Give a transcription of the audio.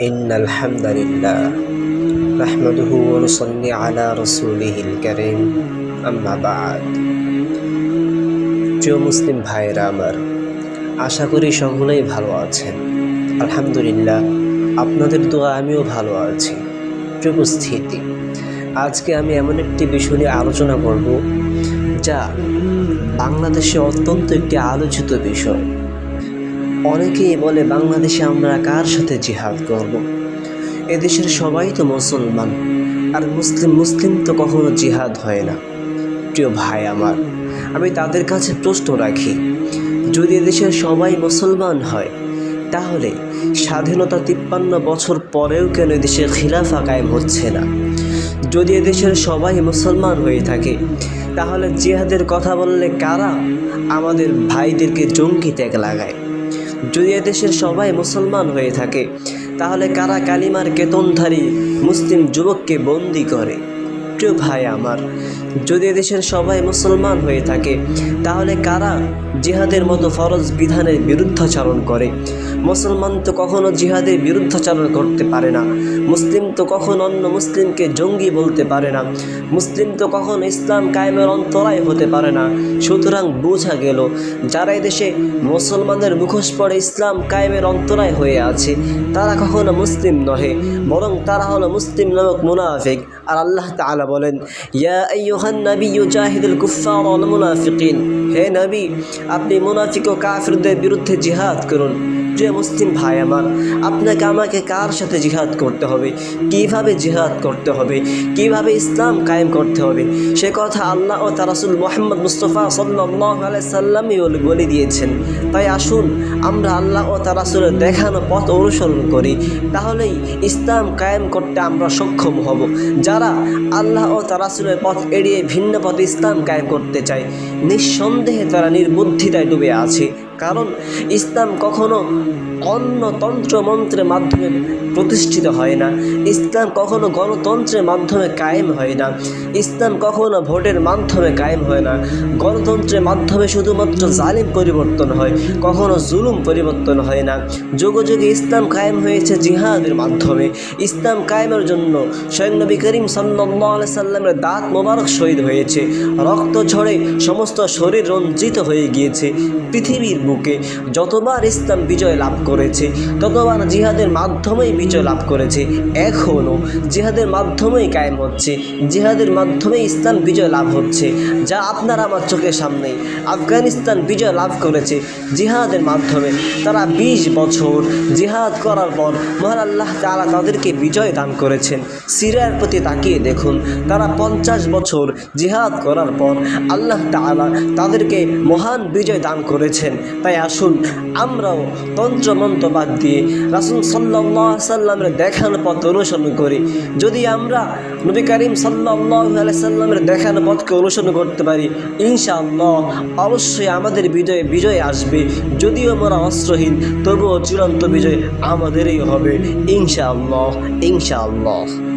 إن الحمد لله نحمده ونصلي على رسوله الكريم أما بعد প্রিয় মুসলিম ভাইরা আমার আশা করি সকলেই ভালো আছেন আলহামদুলিল্লাহ আপনাদের দোয়া আমিও ভালো আছি প্রিয় উপস্থিতি আজকে আমি এমন একটি বিষয় নিয়ে আলোচনা করব যা বাংলাদেশে অত্যন্ত একটি আলোচিত বিষয় অনেকেই বলে, বাংলাদেশে আমরা কার সাথে জিহাদ করব। এদেশের সবাই তো মুসলমান, আর মুসলিম মুসলিম তো কখনো জিহাদ হয় না। প্রিয় ভাই আমার, আমি তাদের কাছে প্রশ্ন রাখি, যদি এদেশের সবাই মুসলমান হয়, তাহলে স্বাধীনতা তিপ্পান্ন বছর পরেও কেন দেশে খিলাফা কায়েম হচ্ছে না? যদি এদেশের সবাই মুসলমান হয়ে থাকে, তাহলে জিহাদের কথা বললে কারা আমাদের ভাইদেরকে জঙ্গি ত্যাগ লাগায়? যদি এদেশের সবাই মুসলমান হয়ে থাকে তাহলে কারা কালিমার কেতনধারী মুসলিম যুবককে বন্দি করে? প্রিয় ভাই আমার, যদি এদেশের সবাই মুসলমান হয়ে থাকে, তাহলে কারা জিহাদের মতো ফরজ বিধানের বিরুদ্ধাচরণ করে? মুসলমান তো কখনো জিহাদের বিরুদ্ধাচরণ করতে পারে না। মুসলিম তো কখনো অন্য মুসলিমকে জঙ্গি বলতে পারে না। মুসলিম তো কখনো ইসলাম কায়েমের অন্তরায় হতে পারে না। সুতরাং বোঝা গেল, যারা দেশে মুসলমানদের মুখোশ পড়ে ইসলাম কায়েমের অন্তরায় হয়ে আছে, তারা কখনো মুসলিম নহে, বরং তারা হলো মুসলিম নামক মুনাফিক। আর আল্লাহ তাআলা বলেন হে নবী, আপনি মুনাফিক ও কাফিরদের বিরুদ্ধে জিহাদ করুন। প্রিয় মুসলিম ভাই আমার, আপনাকে আমাকে কার সাথে জিহাদ করতে হবে? কীভাবে জিহাদ করতে হবে? কীভাবে ইসলাম কায়েম করতে হবে? সে কথা আল্লাহ ও তারাসুল মোহাম্মদ মুস্তফা সাল্লাহ বলে দিয়েছেন। তাই আসুন, আমরা আল্লাহ ও তারাসুলের দেখানো পথ অনুসরণ করি। তাহলেই ইসলাম কায়েম করতে আমরা সক্ষম হব। যারা আল্লাহ ও তারাসুলের পথ এড়িয়ে ভিন্ন পথে ইসলাম কায়েম করতে চায়। নিঃসন্দেহে তারা নির্বুদ্ধিতায় ডুবে আছে। কারণ ইসলাম কখনো অন্য তন্ত্র মন্ত্রের মাধ্যমে প্রতিষ্ঠিত হয় না। ইসলাম কখনো গণতন্ত্রের মাধ্যমে কায়েম হয় না। ইসলাম কখনো ভোটের মাধ্যমে কায়েম হয় না। গণতন্ত্রের মাধ্যমে শুধুমাত্র জালিম পরিবর্তন হয়, কখনো জুলুম পরিবর্তন হয় না। যুগে যুগে ইসলাম কায়েম হয়েছে জিহাদের মাধ্যমে। ইসলাম কায়েমের জন্য স্বয়ং নবী করিম সাল্লাহ সাল্লামের দাঁত মোবারক শহীদ হয়েছে। রক্ত ঝরে সমস্ত শরীর রঞ্জিত হয়ে গিয়েছে। পৃথিবীর বুকে যতবার ইসলাম বিজয় লাভ করেছে, ততবার জিহাদের মাধ্যমেই বিজয় লাভ করেছে। এখনও জিহাদের মাধ্যমেই কায়েম হচ্ছে। জিহাদের মাধ্যমেই ইসলাম বিজয় লাভ হচ্ছে। যা আপনার আমার চোখের সামনে। আফগানিস্তান বিজয় লাভ করেছে জিহাদের মাধ্যমে। তারা ২০ বছর জিহাদ করার পর মহান আল্লাহ তালা তাদেরকে বিজয় দান করেছেন। সিরিয়ার প্রতি তাকিয়ে দেখুন। তারা পঞ্চাশ বছর জিহাদ করার পর আল্লাহ তালা তাদেরকে মহান বিজয় দান করেছেন। তাই আসুন, আমরাও তন্ত্রমন্ত্র বাদ দিয়ে রাসুল সাল্লাহ সাল্লামের দেখানো পথ অনুসরণ করি। যদি আমরা নবী করিম সাল্লাহ সাল্লামের দেখানো পথকে অনুসরণ করতে পারি, ইনশাআল্লাহ অবশ্যই আমাদের বিজয়ে, বিজয় আসবে। যদিও আমরা অস্ত্রহীন, তবুও চূড়ান্ত বিজয় আমাদেরই হবে। ইনশাআল্লাহ ইনশাআল্লাহ।